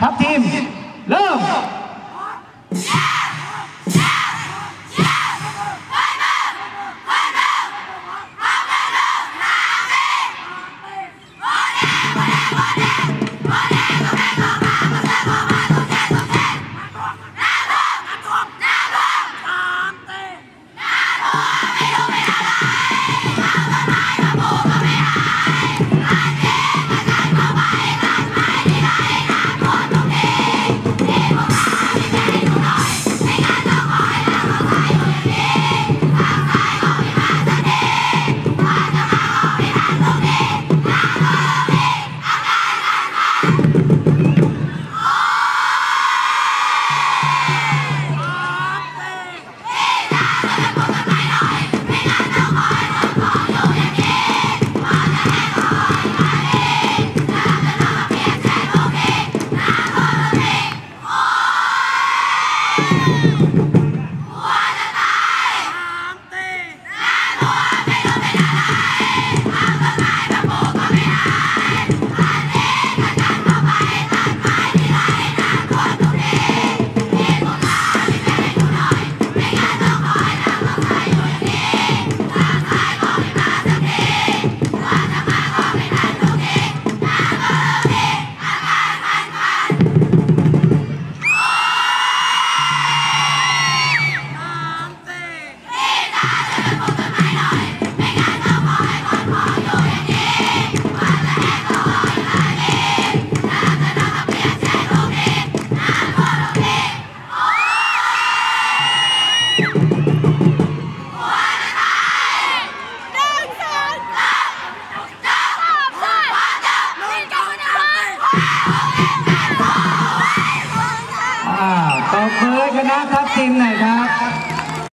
ทัพทีม เริ่ม อ่าตบมือคณะทัพทีมหน่อยครับ